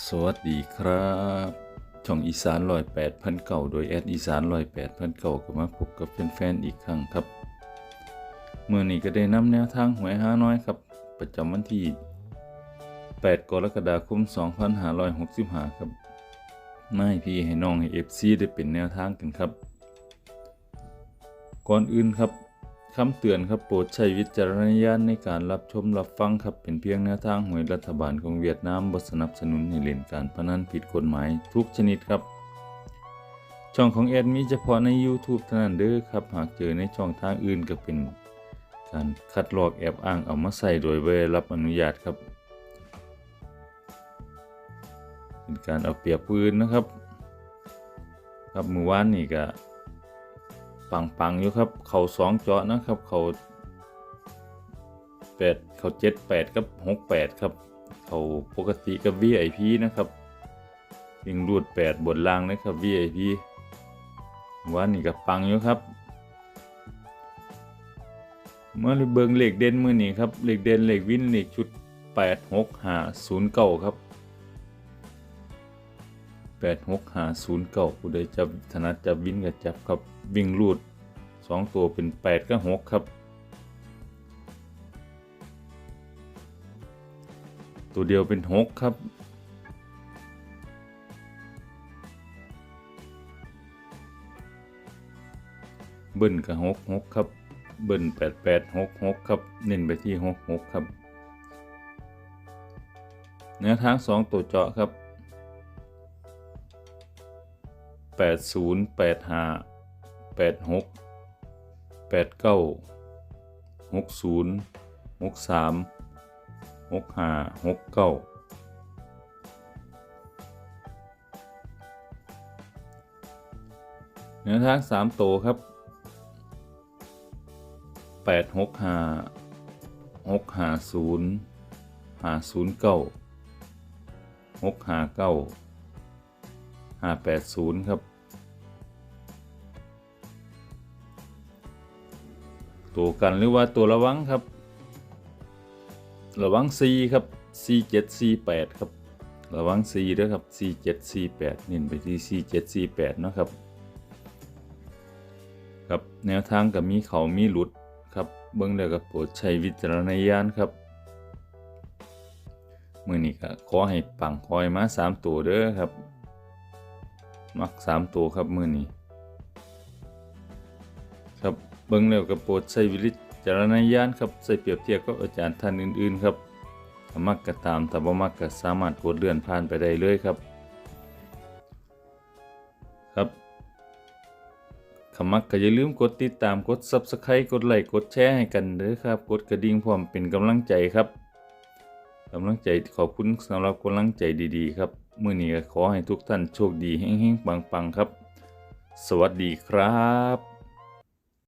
สวัสดีครับ ช่องอีสานลอยแปดพันเก่าโดยแอดอีสานลอยแปดพันเก่าก็มาพบกับแฟนๆอีกครั้งครับเมื่อนี้ก็ได้นำแนวทางหวยห้าน้อยครับ ประจำวันที่ 8 กรกฎาคม 2565 ครับมาให้พี่ให้น้องให้เอฟซีได้เป็นแนวทางกันครับ ก่อนอื่นครับ คำเตือนครับโปรดใช้วิจารณญาณในการรับชมรับฟังครับเป็นเพียงแนวทางหวยรัฐบาลของเวียดนามบสนับสนุนให้เล่นการพนันผิดกฎหมายทุกชนิดครับ ช่องของแอดมีเฉพาะใน YouTube เท่านั้นเด้อครับ หากเจอในช่องทางอื่นก็เป็น การคัดลอกแอบอ้างเอามาใส่โดยไม่รับอนุญาตครับ เป็นการเอาเปรียบปืนนะครับ ครับมือวานนี่ก็ ปังปังๆอยู่ครับ เขาสองเจาะนะครับ เขาแปดเขาเจ็ดแปดกับหกแปดครับ เขาปกติกับ VIP นะครับยิงรูดแปดบนล่างนะครับ VIP วานนี่ก็ปังอยู่ครับเมื่อเบิงเหล็กเด่นมือนี้ครับเหล็กเด่นเหล็กวินเหล็กชุดแปดหกหาศูนย์เก้าครับ แปดหกหาศูนย์เก้าผู้ใดจับถนัดจับวิ่งกับจับครับวิ่งรูดสองตัวเป็นแปดกับหกครับ ตัวเดียวเป็นหกครับเบิ้ลกับหกหกครับ เบิ้ลแปดแปดหกหกครับ เน้นไปที่หกหกครับแนวทางสองตัวเจาะครับ แปดศูนย์แปดห้าแปดหกแปดเก้าหกศูนย์หกสามหกห้าหกเก้าแนวทางสามโตวครับแปดหกห้าหกห้าศูนย์ห้าศูนย์เก้าหกห้าเก้า ห้าแปดศูนย์ครับ ตัวกันหรือว่าตัวระวังครับ ระวัง C ครับ C 7 C 8 ครับ ระวัง C ด้วยครับ C 7 C 8 เน้นไปที่ C 7 C 8 นะครับครับแนวทางกับมีเขามีหลุดครับเบื้องเดียวกับโปรดใช้วิจารณญาณครับมือนี้ก็ขอให้ปังคอยมาสามตัวเด้อครับ มักสามตัวครับมือนี้ ครับเบิ้งแล้วก็โปรดใช้วิริจารณญาณครับใส่เปรียบเทียบกับอาจารย์ท่านอื่น ๆ ครับถ้ามักก็ตามถ้าบ่มักก็สามารถกดเลื่อนผ่านไปได้เลยครับ ครับคำมักก็อย่าลืมกดติดตามกด Subscribe กดไลค์กดแชร์ให้กันเด้อครับ กดกระดิ่งพร้อมเป็นกำลังใจครับกำลังใจขอบคุณสำหรับกำลังใจดีๆ ครับ มื่อนี้ขอให้ทุกท่านโชคดีแห่งๆปังๆครับ สวัสดีครับ